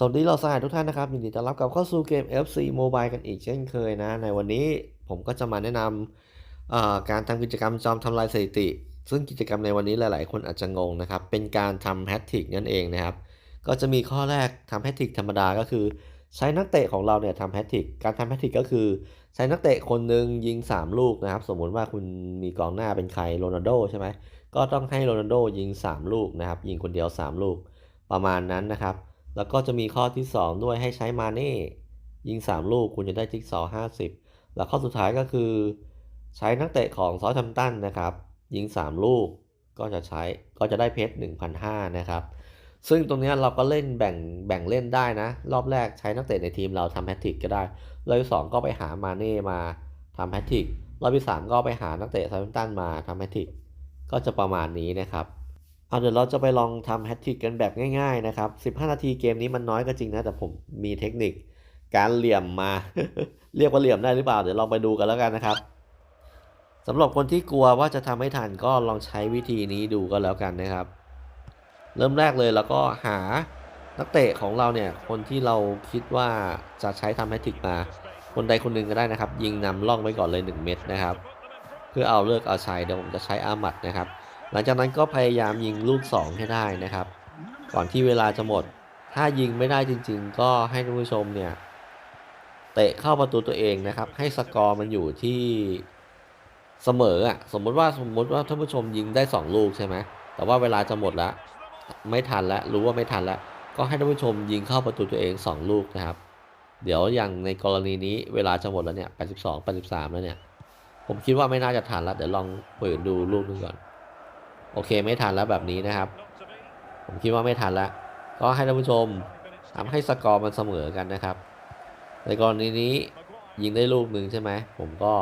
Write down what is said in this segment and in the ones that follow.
สวัสดีเราสหายทุกท่านนะครับยินดีต้อนรับกลับเข้าสู่เกม FC Mobile กันอีกเช่นเคยนะ ในวันนี้ผมก็จะมาแนะนำการทำกิจกรรมจอมทำลายสถิติ ซึ่งกิจกรรมในวันนี้หลาย ๆ คนอาจจะงงนะครับ เป็นการทำแฮตทิกนั่นเองนะครับ ก็จะมีข้อแรกทำแฮตทิกธรรมดาก็คือ ใช้นักเตะของเราเนี่ยทำแฮตทิกการทำแฮตทิกก็คือ ใช้นักเตะคนหนึ่งยิง 3 ลูกนะครับ สมมุติว่าคุณมีกองหน้าเป็นใครโรนัลโดใช่ไหมก็ต้องให้โรนัลโดยิง 3 ลูกนะครับยิงคนเดียว 3 ลูกประมาณนั้นนะครับ แล้วก็จะมีข้อที่ 2 ด้วยให้ใช้มาเน่ยิง 3 ลูกคุณจะได้จิ๊กซอ50 แล้วข้อสุดท้ายก็คือ ใช้นักเตะของซอทัมตันนะครับ ยิง 3 ลูกก็จะใช้ก็จะได้เพชร1,500นะครับ ซึ่งตรงนี้เราก็เล่นแบ่งแบ่งเล่นได้นะ รอบแรกใช้นักเตะในทีมเราทำแฮตทริกก็ได้รอบที่สองก็ไปหามาเน่มาทำแฮตทริกรอบที่สามก็ไปหานักเตะซาวินตันมาทำแฮตทริกก็จะประมาณนี้นะครับ เอาเดี๋ยวเราจะไปลองทำแฮตทริกกันแบบง่ายๆนะครับ 15 นาทีเกมนี้มันน้อยก็จริงนะ แต่ผมมีเทคนิคการเหลี่ยมมา เรียกว่าเหลี่ยมได้หรือเปล่า เดี๋ยวลองไปดูกันแล้วกันนะครับสำหรับคนที่กลัวว่าจะทำไม่ทันก็ลองใช้วิธีนี้ดูก็แล้วกันนะครับ เริ่มแรกเลยเราก็หานักเตะของเราเนี่ยคนที่เราคิดว่าจะใช้ทำแฮตทริกมา คนใดคนหนึ่งก็ได้นะครับ ยิงนำล่องไว้ก่อนเลย 1 เม็ดนะครับ เพื่อเอาเลือกเอาชัยเดี๋ยวผมจะใช้อามัดนะครับ หลังจากนั้นก็พยายามยิงลูก 2 ให้ได้นะครับ ก่อนที่เวลาจะหมด ถ้ายิงไม่ได้จริง ๆ ก็ให้ท่านผู้ชมเนี่ยเตะเข้าประตูตัวเองนะครับ ให้สกอร์มันอยู่ที่เสมออะสมมติว่าสมมติว่าท่านผู้ชมยิงได้ 2 ลูกใช่ไหมแต่ว่าเวลาจะหมดแล้วไม่ทันแล้วรู้ว่าไม่ทันแล้วก็ให้ท่านผู้ชมยิงเข้าประตูตัวเอง 2 ลูกนะครับ เดี๋ยวอย่างในกรณีนี้เวลาจะหมดแล้วเนี่ย82 83 แล้วเนี่ย ผมคิดว่าไม่น่าจะทันแล้วเดี๋ยวลองเปิดดูลูกนึงก่อน โอเคไม่ทันแล้วแบบนี้นะครับ ผมคิดว่าไม่ทันแล้ว ก็ให้ท่านผู้ชมทำให้สกอร์มันเสมอกันนะครับ ในกรณีนี้ยิงได้ลูกหนึ่งใช่ไหม ผมก็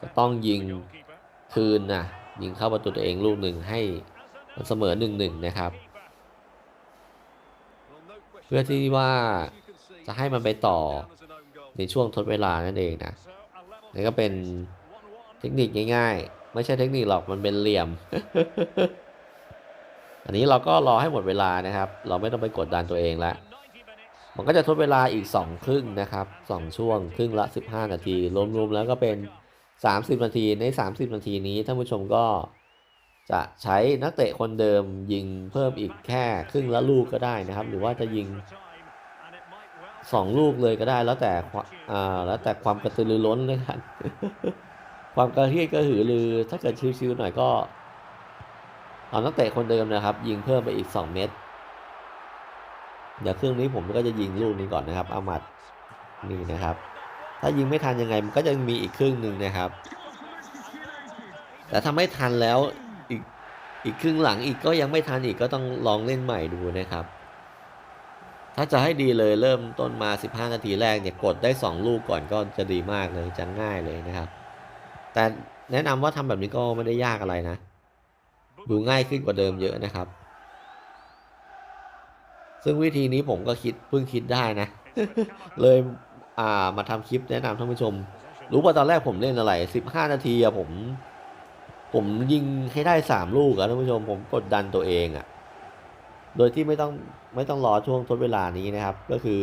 จะต้องยิงคืนนะยิงเข้าประตูตัวเองลูกหนึ่งให้มันเสมอหนึ่งหนึ่งนะครับ เพื่อที่ว่าจะให้มันไปต่อในช่วงทดเวลานั่นเองนะนี่ก็เป็นเทคนิคง่ายๆ ไม่ใช่เทคนิคหรอกมันเป็นเหลี่ยม อันนี้เราก็รอให้หมดเวลานะครับ เราไม่ต้องไปกดดันตัวเองละมันก็จะทดเวลาอีก 2 ครึ่งนะครับ2ช่วงครึ่งละ 15 นาที รวมๆแล้วก็เป็น 30 นาทีใน 30 นาทีนี้ท่านผู้ชมก็จะใช้นักเตะคนเดิมยิงเพิ่มอีกแค่ครึ่งละลูกก็ได้นะครับ หรือว่าจะยิง 2 ลูกเลยก็ได้แล้วแต่แล้วแต่ความกระตือรือร้นเลยกันความกระเทียดกระหือรือถ้าเกิดชิวๆหน่อยก็ เอานักเตะคนเดิมนะครับ ยิงเพิ่มไปอีก 2 เม็ดเดี๋ยวครื่งนี้ผมก็จะยิงลูกนี้ก่อนนะครับอามัดนี่นะครับ ถ้ายิงไม่ทันยังไงมันก็จะมีอีกครึ่งหนึ่งนะครับ แต่ถ้าไม่ทันแล้วอีกอีกครึ่งหลังอีกก็ยังไม่ทันอีกก็ต้องลองเล่นใหม่ดูนะครับ ถ้าจะให้ดีเลยเริ่มต้นมา 15 นาทีแรกเนี่ยกดได้ 2 ลูกก่อนก็จะดีมากเลยจะง่ายเลยนะครับ แต่แนะนำว่าทำแบบนี้ก็ไม่ได้ยากอะไรนะ ดูง่ายขึ้นกว่าเดิมเยอะนะครับ ซึ่งวิธีนี้ผมก็คิดเพิ่งคิดได้นะ เลยอ่ามาทำคลิปแนะนำท่านผู้ชม รู้ป่ะตอนแรกผมเล่นอะไร 15 นาทีอะผม ผมยิงให้ได้ 3 ลูกอะท่านผู้ชมผมกดดันตัวเองอะโดยที่ไม่ต้องไม่ต้องรอช่วงทดเวลานี้นะครับ ก็คือ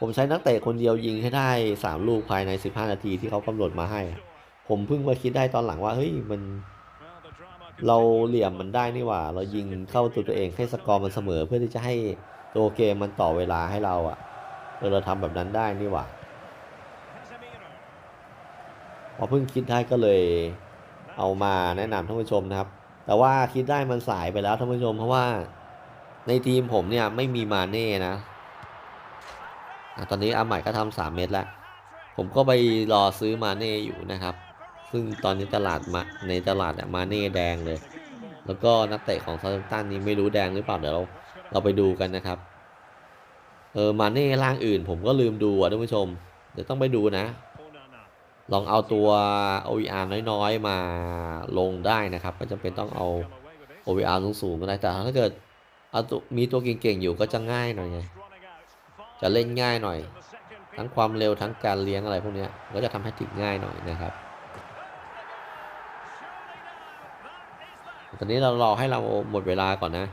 ผมใช้นักเตะคนเดียวยิงให้ได้ 3 ลูกภายใน 15 นาทีที่เขากำหนดมาให้ ผมเพิ่งมาคิดได้ตอนหลังว่าเฮ้ยมัน เราเหลี่ยมมันได้นี่หว่า เรายิงเข้าตัวตัวเองให้สกอร์มันเสมอเพื่อที่จะให้ตัวเกมมันต่อเวลาให้เราอะเออเราทำแบบนั้นได้นี่หว่าพอเพิ่งคิดได้ก็เลยเอามาแนะนำท่านผู้ชมนะครับ แต่ว่าคิดได้มันสายไปแล้วท่านผู้ชม เพราะว่าในทีมผมเนี่ยไม่มีมาเน่นะอะตอนนี้อาใหม่ก็ทำสามเม็ดแล้ว ผมก็ไปรอซื้อมาเน่อยู่นะครับ ซึ่งตอนนี้ตลาดมาในตลาดอะมาเน่แดงเลย แล้วก็นักเตะของซาตันนี้ไม่รู้แดงหรือเปล่าเดี๋ยวเราเราไปดูกันนะครับ เออมาเน่ร่างอื่น ผมก็ลืมดูอะท่านผู้ชม เดี๋ยวต้องไปดูนะ ลองเอาตัว OVR น้อยๆมาลงได้นะครับก็จำเป็นต้องเอา OVR สูงๆก็ได้แต่ถ้าเกิดเอาตัวมีตัวเก่งๆอยู่ก็จะง่ายหน่อยไงจะเล่นง่ายหน่อย ทั้งความเร็วทั้งการเลี้ยงอะไรพวกนี้ก็จะทำให้ติดง่ายหน่อยนะครับ อนนี้เรารอให้เราหมดเวลาก่อนนะ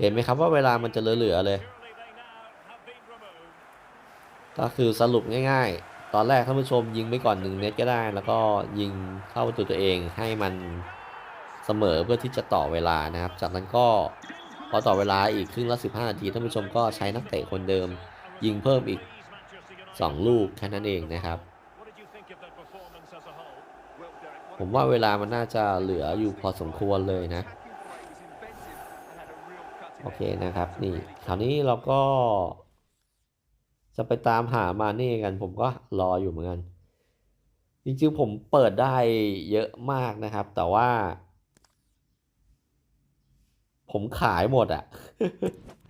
เห็นไหมครับว่าเวลามันจะเหลือๆเลย ก็คือสรุปง่ายๆ ตอนแรกท่านผู้ชมยิงไปก่อนหนึ่งเมตรก็ได้ แล้วก็ยิงเข้าจุดตัวเองให้มันเสมอเพื่อที่จะต่อเวลานะครับ จากนั้นก็พอต่อเวลาอีกครึ่งละ15นาทีท่านผู้ชมก็ใช้นักเตะคนเดิม ยิงเพิ่มอีก 2 ลูกแค่นั้นเองนะครับ ผมว่าเวลามันน่าจะเหลืออยู่พอสมควรเลยนะ โอเคนะครับนี่คราวนี้เราก็ จะไปตามหามาเน่กัน ผมก็รออยู่เหมือนกัน จริงๆผมเปิดได้เยอะมากนะครับ แต่ว่า ผมขายหมดอะ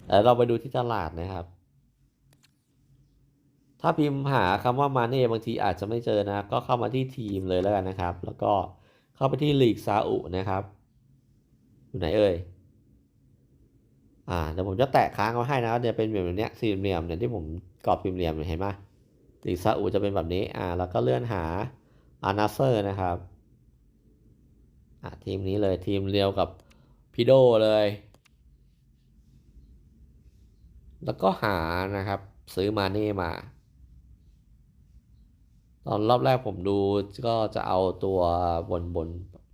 แล้วเราไปดูที่ตลาดนะครับ ถ้าพิมพ์หาคำว่ามาเน่บางทีอาจจะไม่เจอนะ ก็เข้ามาที่ทีมเลยแล้วกันนะครับ แล้วก็เข้าไปที่ลีกซาอุนะครับ อยู่ไหนเอ่ยอ่าเดี๋ยวผมจะแตะค้างไว้ให้นะเนี่ยเป็นแบบเนี้ยสี่เหลี่ยมเนี่ยที่ผมกรอบสี่เหลี่ยมเห็นไหมลีกซาอุจะเป็นแบบนี้อ่าแล้วก็เลื่อนหาอานาเซอร์นะครับอ่าทีมนี้เลยทีมเดียวกับพีโดเลย แล้วก็หานะครับซื้อมาเน่มา ตอนรอบแรกผมดูก็จะเอาตัวบนบน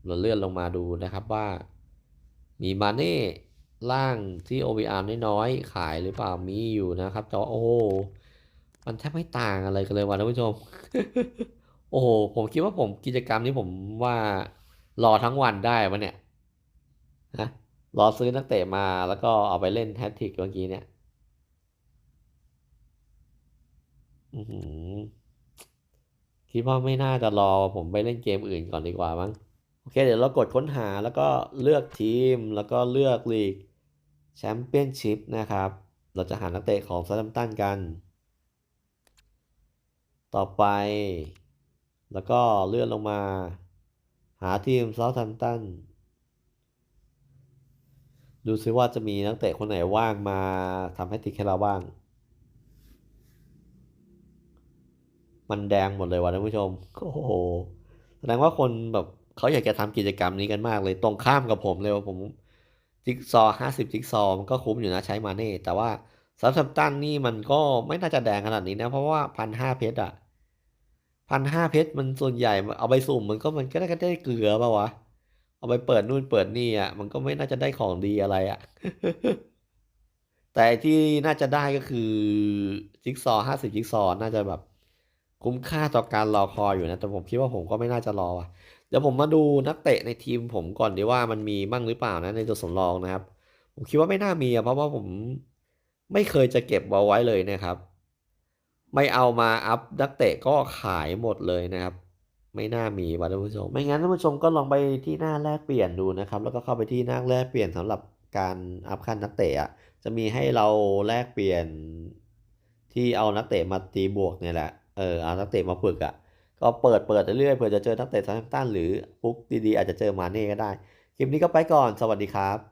เราเลื่อนลงมาดูนะครับว่า มีมาเน่ล่างที่ OBR น้อยๆขายหรือเปล่ามีอยู่นะครับแต่ว่าโอ้มันแทบไม่ต่างอะไรกันเลยว่ะท่านผู้ชม โอ้โห ผมคิดว่าผมกิจกรรมนี้ผมว่ารอทั้งวันได้ปะเนี่ยนะรอซื้อนักเตะมาแล้วก็เอาไปเล่นแฮตทริกเมื่อกี้เนี่ย อือหือ คิดว่าไม่น่าจะรอผมไปเล่นเกมอื่นก่อนดีกว่ามั้งโอเค เดี๋ยวเรากดค้นหาแล้วก็เลือกทีมแล้วก็เลือกลีกแชมเปี้ยนชิพนะครับ เราจะหานักเตะของซา u t ั a ตันกัน ต่อไป แล้วก็เลื่อนลงมา หาทีมซา u t ั a ตันดูซิว่าจะมีนักเตะคนไหนว่างมาทำให้ติดให้เราบ้าง มันแดงหมดเลยว่ะท่านผู้ชม โอ้โห แสดงว่าคนแบบเขาอยากจะทำกิจกรรมนี้กันมากเลย ตรงข้ามกับผมเลยว่าผมจิ๊กซอห้าสิบจิ๊กซอมันก็คุ้มอยู่นะใช้มาเน่ แต่ว่าซัมซัมตันนี่มันก็ไม่น่าจะแดงขนาดนี้นะ เพราะว่าพันห้าเพชรอะพันห้าเพชรมันส่วนใหญ่เอาไปสุ่มมันก็มันก็ได้ก็ได้เกลือป่าวะ เอาไปเปิดนู่นเปิดนี่อะมันก็ไม่น่าจะได้ของดีอะไรอะแต่ที่น่าจะได้ก็คือจิ๊กซอห้าสิบจิ๊กซอน่าจะแบบ คุ้มค่าต่อการรอคอยอยู่นะ แต่ผมคิดว่าผมก็ไม่น่าจะรอว่ะเดี๋ยวผมมาดูนักเตะในทีมผมก่อนดีว่ามันมีมั่งหรือเปล่านะในตัวสำรองนะครับ ผมคิดว่าไม่น่ามีอะเพราะว่าผมไม่เคยจะเก็บเอาไว้เลยนะครับ ไม่เอามาอัพนักเตะก็ขายหมดเลยนะครับ ไม่น่ามีว่ะท่านผู้ชม ไม่งั้นท่านผู้ชมก็ลองไปที่หน้าแลกเปลี่ยนดูนะครับ แล้วก็เข้าไปที่หน้าแลกเปลี่ยนสำหรับการอัพขั้นนักเตะจะมีให้เราแลกเปลี่ยนที่เอานักเตะมาตีบวกเนี่ยแหละ เออเอานักเตะมาฝึกอะ่ะก็เปิดเปิดเรื่อยๆเผื่อจะเจอนักเตะซา u t ั a ตันหรือปุ๊กดีๆอาจจะเจอมาเน่ก็ได้ คลิปนี้ก็ไปก่อนสวัสดีครับ